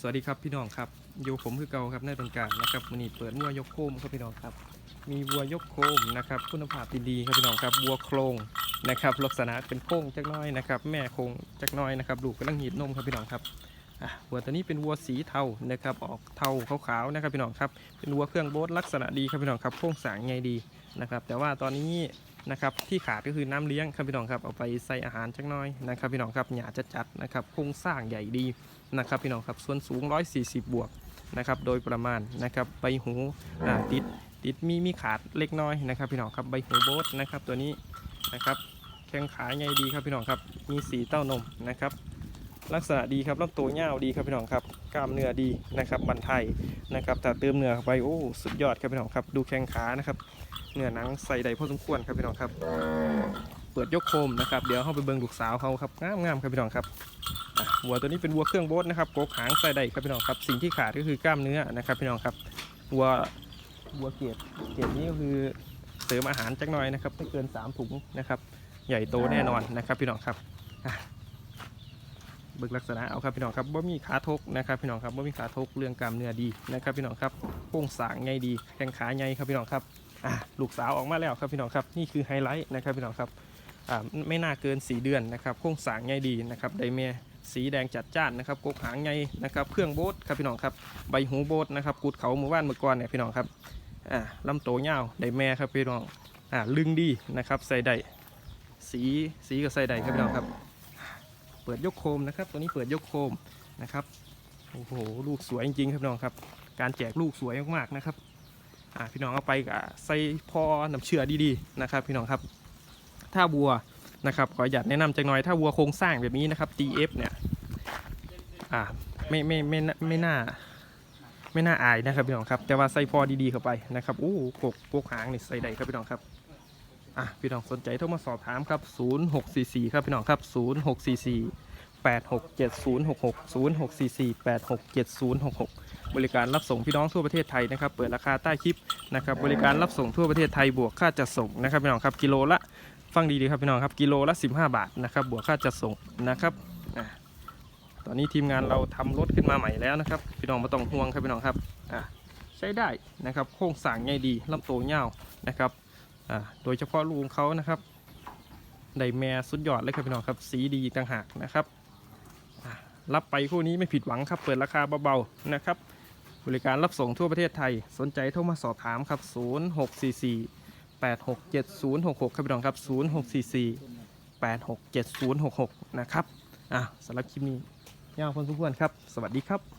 สวัสดีครับพี่น้องครับอยู่ผมคือเก่าครับในต้นการนะครับวันนี้เปิดวัวยกโคมครับพี่น้องครับ มีวัวยกโคมนะครับคุณภาพดีๆครับพี่น้องครับวัวโครงนะครับลักษณะเป็นโค้งจักน้อยนะครับ แม่โค้งจักน้อยนะครับลูกกำลังหีดนมครับพี่น้องครับ วัวตัวนี้เป็นวัวสีเทานะครับออกเทาขาวๆนะครับพี่น้องครับเป็นวัวเครื่องโบ๊ทลักษณะดีครับพี่น้องครับโครงสร้างไงดีนะครับแต่ว่าตอนนี้นะครับที่ขาดก็คือน้ำเลี้ยงครับพี่น้องครับเอาไปใส่อาหารจักน้อยนะครับพี่น้องครับหยาจะจัดนะครับโครงสร้างใหญ่ดีนะครับพี่น้องครับส่วนสูง 140 บวกนะครับโดยประมาณนะครับใบหูติดติดมีมีขาดเล็กน้อยนะครับพี่น้องครับใบหูโบสนะครับตัวนี้นะครับแข้งขาใหญ่ดีครับพี่น้องครับมีสีเต้านมนะครับ ลักษณะดีครับลำตัวเงาดีครับพี่น้องครับกล้ามเนื้อดีนะครับบันไทยนะครับแต่เติมเนื้อเข้าไปโอ้สุดยอดครับพี่น้องครับ ดูแข้งขานะครับเนื้อหนังใส่ได้พอสมควรครับพี่น้องครับ เปิดยกโคมนะครับเดี๋ยวเข้าไปเบิ่งลูกสาวเขาครับงามๆครับพี่น้องครับวัวตัวนี้เป็นวัวเครื่องโบ๊ทนะครับโกกหางใส่ได้ครับพี่น้องครับสิ่งที่ขาดก็คือกล้ามเนื้อนะครับพี่น้องครับวัววัวเกรดเกรดนี้ก็คือเสริมอาหารจักหน่อยนะครับไม่เกิน3ถุงนะครับใหญ่โตแน่นอนนะครับพี่น้องครับ เบิกลักษณะเอาครับพี่น้องครับว่ามีขาทกนะครับพี่น้องครับว่ามีขาทกเรื่องกล้ามเนื้อดีนะครับพี่น้องครับโค้งสร้างไงดีแข้งขาไงครับพี่น้องครับอะลูกสาวออกมาแล้วครับพี่น้องครับนี่คือไฮไลท์นะครับพี่น้องครับอ่าไม่น่าเกิน 4 เดือนนะครับโค้งสร้างไงดีนะครับไดเมียสีแดงจัดจ้านนะครับกกหางไงนะครับเครื่องโบ๊ทครับพี่น้องครับใบหูโบ๊ทนะครับกุดเขาหมู่บ้านเมื่อก่อนเนี่ยพี่น้องครับอ่าลำโตวยาวได้แม่ครับพี่น้องอ่าลึงดีนะครับใส่ได้สีสีก็ใส่ได้ครับพี่น้องครับ ปิดยกโคมนะครับ ตัวนี้เปิดยกโคมนะครับโอ้โหลูกสวยจริงๆครับพี่น้องครับ การแจกลูกสวยมากๆนะครับอ่าพี่น้องเอาไปกับใส่พอน้ำเชื่อดีๆนะครับ พี่น้องครับ ถ้าบัวนะครับขออยากแนะนำจังหน่อยถ้าวัวโครงสร้างแบบนี้นะครับ TF เนี่ยอ่าไม่ไม่ไม่ไม่น่าไม่น่าอายนะครับพี่น้องครับ แต่ว่าใส่พอดีๆเข้าไปนะครับโอ้กกกกหางนี่ใส่ได้ครับพี่น้องครับ อะพี่น้องสนใจโทรมาสอบถามครับ 0644 ครับพี่น้องครับ 0644 867066 0644 867066 บริการรับส่งพี่น้องทั่วประเทศไทยนะครับ เปิดราคาใต้คลิปนะครับ บริการรับส่งทั่วประเทศไทยบวกค่าจัดส่งนะครับพี่น้องครับกิโลละฟังดีๆครับพี่น้องครับกิโลละ 15 บาทนะครับบวกค่าจัดส่งนะครับตอนนี้ทีมงานเราทำรถขึ้นมาใหม่แล้วนะครับ พี่น้องไม่ต้องห่วงครับพี่น้องครับใช้ได้นะครับโครงสร้างง่ายดีลำโตวยาวนะครับ โดยเฉพาะลูกของเขานะครับไดแม่สุดยอดเลยครับพี่น้องครับ สีดีต่างหากนะครับรับไปคู่นี้ไม่ผิดหวังครับ เปิดราคาเบาๆนะครับ บริการรับส่งทั่วประเทศไทย สนใจโทรมาสอบถามครับ 0644 867066 ครับพี่น้องครับ 0644 867066 นะครับ อะสำหรับคลิปนี้ยาวพอสมควรครับ สวัสดีครับ